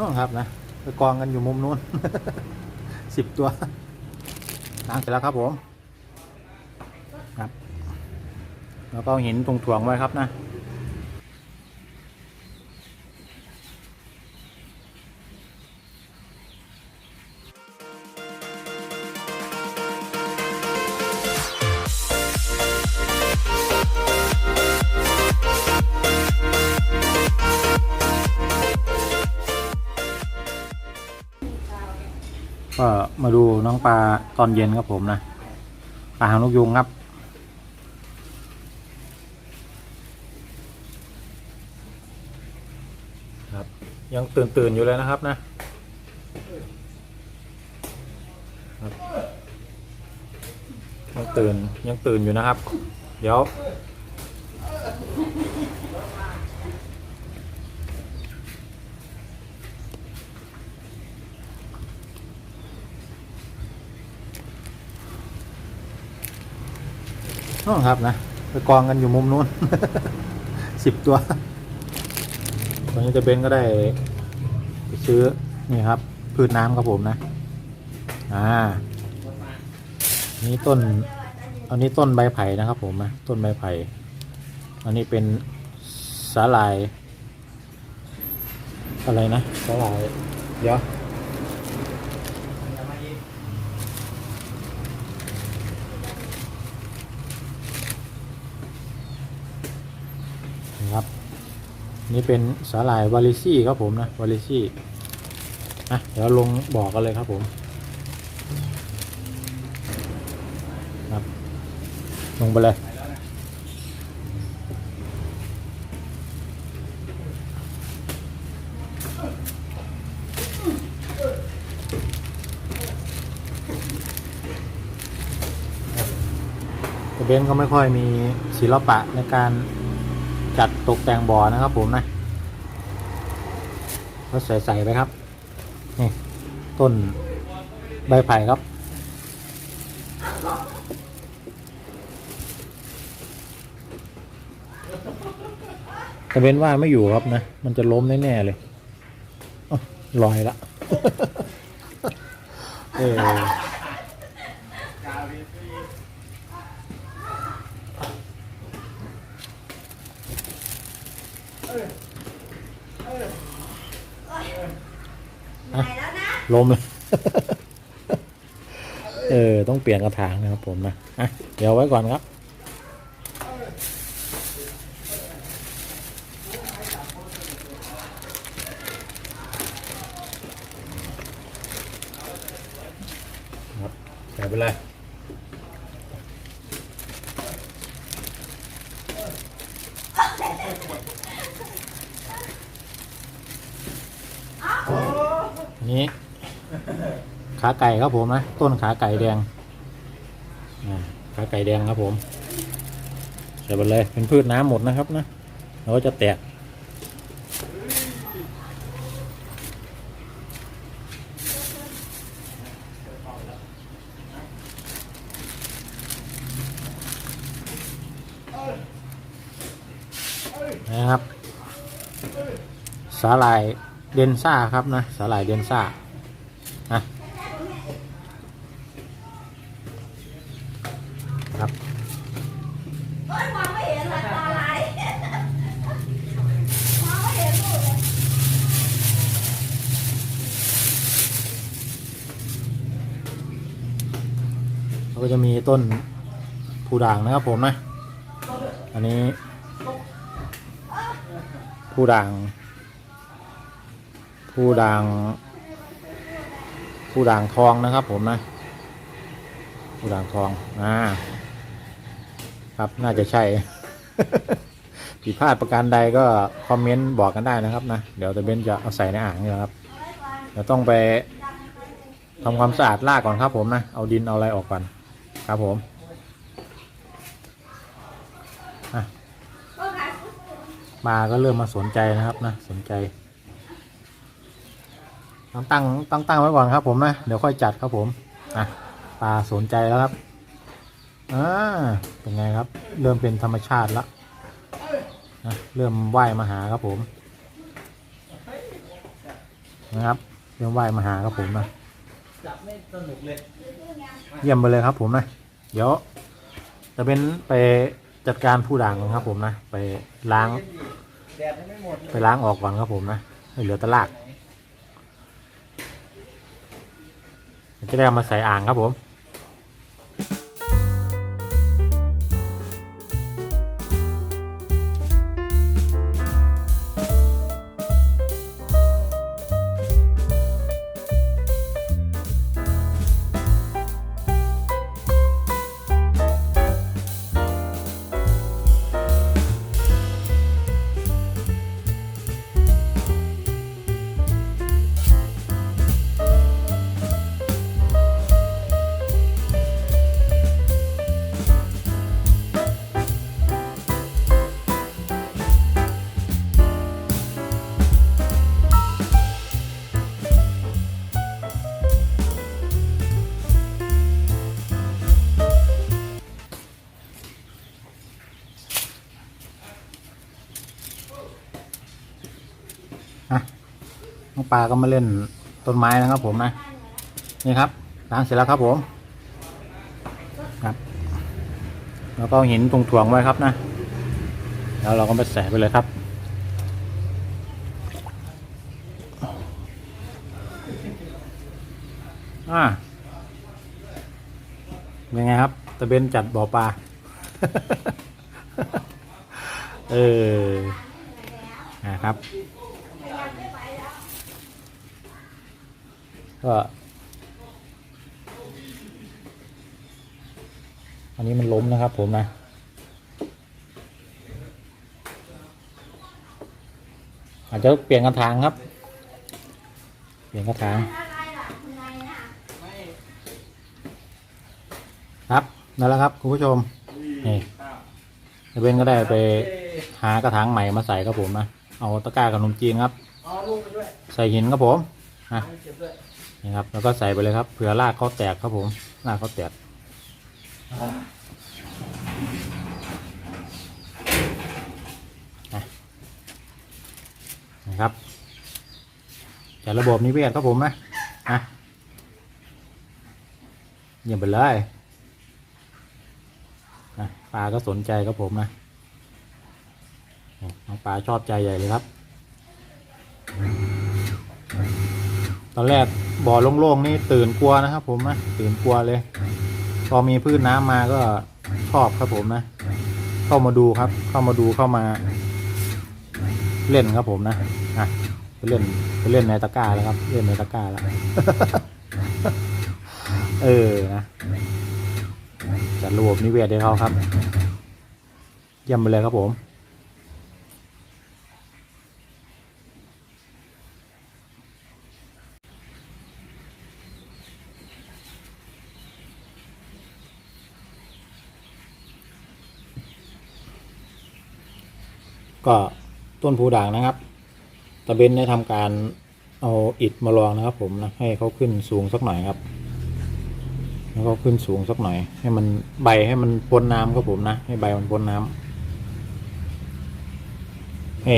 นู่นครับนะไปกองกันอยู่มุมนู้น สิบตัวล้างเสร็จแล้วครับผมครับ แล้วก็หินตรงถ่วงไว้ครับนะ มาดูน้องปลาตอนเย็นครับผมนะปลาหางนกยุงครับ ครับ ยังตื่นตื่นอยู่เลยนะครับนะครับยังตื่นยังตื่นอยู่นะครับ เดี๋ยว นู่นครับนะไปกองกันอยู่มุมนู้น สิบตัวตอนนี้จะเบนก็ได้ไปซื้อนี่ครับ พืชน้ำครับผมนะ อ่า นี่ต้น อันนี้ต้นใบไผ่นะครับผมนะต้นใบไผ่ อันนี้เป็นสาหร่าย อะไรนะสาหร่าย เดี๋ยว นะครับ นี่เป็นสาหร่ายวาลิซี่ครับผมนะวาลิซี่อะเดี๋ยวลงบอกกันเลยครับผมครับลงไปเลยเบนก็ไม่ค่อยมีศิลปะในการ จัดตกแต่งบ่อนะครับผมนะก็ใส่ใส่ไปครับ นี่ ต้นใบไผ่ครับ แต่เป็นว่าไม่อยู่ครับนะ มันจะล้มแน่ๆเลยอ๊ะลอยละ เออ ล้มเลยเออ ต้องเปลี่ยนกระถางนะครับผมนะอะเดี๋ยวไว้ก่อนครับ ครับใส่ไปเลย ขาไก่ครับผมนะต้นขาไก่แดงขาไก่แดงครับผมใส่ไปเลยเป็นพืชน้ำหมดนะครับนะแล้วก็จะแตกนะครับ สาหร่ายเดนซ่าครับนะสาหร่ายเดนซ่านะครัมบองไม่เห็นเลยตาลายมองไม่เห็นลูกเลย แล้วก็จะมีต้นผูด่างนะครับผมนะ อันนี้ผูด่างผูด่างผูด่างทองนะครับผมนะผูด่างทองอ่าครับน่าจะใช่ ผิดพลาดประการใดก็คอมเมนต์บอกกันได้นะครับนะ เดี๋ยวตะเบนจะเอาใส่ในอ่างนี่แหละครับเดี๋ยวต้องไปทำความสะอาดรากก่อนครับผมนะ เอาดินเอาอะไรออกก่อน ครับผมมาก็เริ่มมาสนใจนะครับนะสนใจต้องตั้งต้องตั้งไว้ก่อนครับผมนะเดี๋ยวค่อยจัดครับผมอะปลาสนใจแล้วครับอ่าเป็นไงครับ เริ่มเป็นธรรมชาติแล้วนะเริ่มว่ายมาหาครับผม นะครับ เริ่มว่ายมาหาครับผมนะ จับไม่สนุกเลยเยี่ยมไปเลยครับ ผมนะ เดี๋ยว จะเป็นไปจัดการผู้ด่างครับ ผมนะ ไปล้าง แดดยังไม่หมดไปล้างออกก่อนครับผมนะให้เหลือแตะลากจะได้เอามาใส่อ่างครับผม ปลาก็มาเล่นต้นไม้นะครับผมนะนี่ครับล้างเสร็จแล้วครับผมครับ แล้วก็หินตรงถ่วงไว้ครับนะแล้วเราก็ไปใส่ไปเลยครับอ่าเป็นไงครับตะเบนจัดบ่อปลา เออนะครับ ก็อันนี้มันล้มนะครับผมนะ อาจจะเปลี่ยนกระถางครับ เปลี่ยนกระถางครับนั่นแหละครับคุณผู้ชมนี่อ้าวเดเวนก็ได้ไปหากระถางใหม่มาใส่ครับผมนะ เอาตะกร้าขนมจีนครับ ใส่หินครับผมนะ นี่ครับ แล้วก็ใส่ไปเลยครับเผื่อรากเขาแตกครับผมรากเขาแตกนะครับจัดระบบนิเวศครับผมนะนะเยี่ยมไปเลยนะปลาก็สนใจครับผมนะน้องปลาชอบใจใหญ่เลยครับ อนแรกบ่อโล่งๆนี่ตื่นกลัวนะครับ ผมนะตื่นกลัวเลย พอมีพืชน้ำมาก็ชอบครับผมนะ เข้ามาดูครับ เข้ามาดูเข้ามา เล่นครับผมนะอะไปเล่นไปเล่นในตะกร้าแล้วครับ เล่นในตะกร้าแล้วเออนะจัดระบบนิเวศให้เขาครับเยี่ยมไปเลยครับผม ก็ต้นผูด่างนะครับ ตะเบนได้ทำการเอาอิฐมาลองนะครับ ผมนะให้เขาขึ้นสูงสักหน่อยครับแล้วก็ขึ้นสูงสักหน่อย ให้มันใบให้มันพ้นน้ำครับผมนะ ให้ใบมันพ้นน้ำให้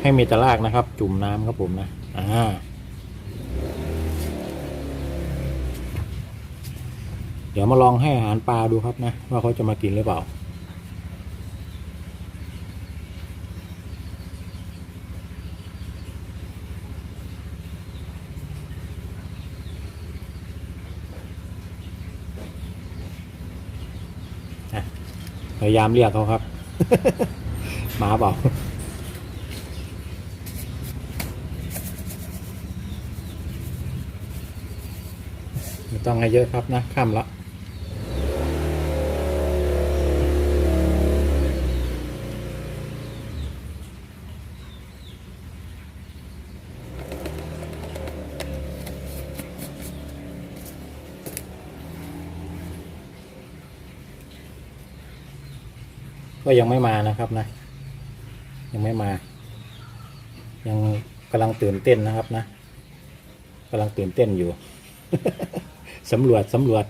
ให้มีตะลากนะครับ จุ่มน้ำครับผมนะอ่าเดี๋ยวมาลองให้อาหารปลาดูครับนะ ว่าเขาจะมากินหรือเปล่า พยายามเรียกเขาครับ หมาเปล่าไม่ต้องให้เยอะครับนะค่ำละ ก็ยังไม่มานะครับนะ ยังไม่มา ยังกำลังตื่นเต้นนะครับนะกำลังตื่นเต้นอยู่สำรวจสำรวจ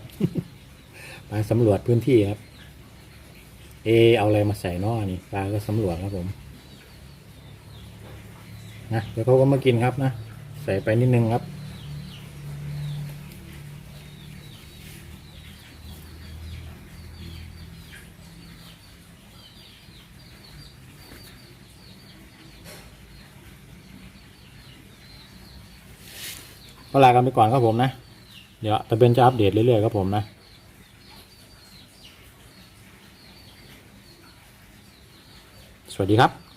มาสำรวจพื้นที่ครับ เอ เอาอะไรมาใส่นอนี่ปลาก็สำรวจครับผมนะเดี๋ยวเขาก็มากินครับนะ ใส่ไปนิดนึงครับ ก็ลากันไปก่อนครับผมนะ เดี๋ยวตะเบนจะอัปเดตเรื่อยๆครับผมนะสวัสดีครับ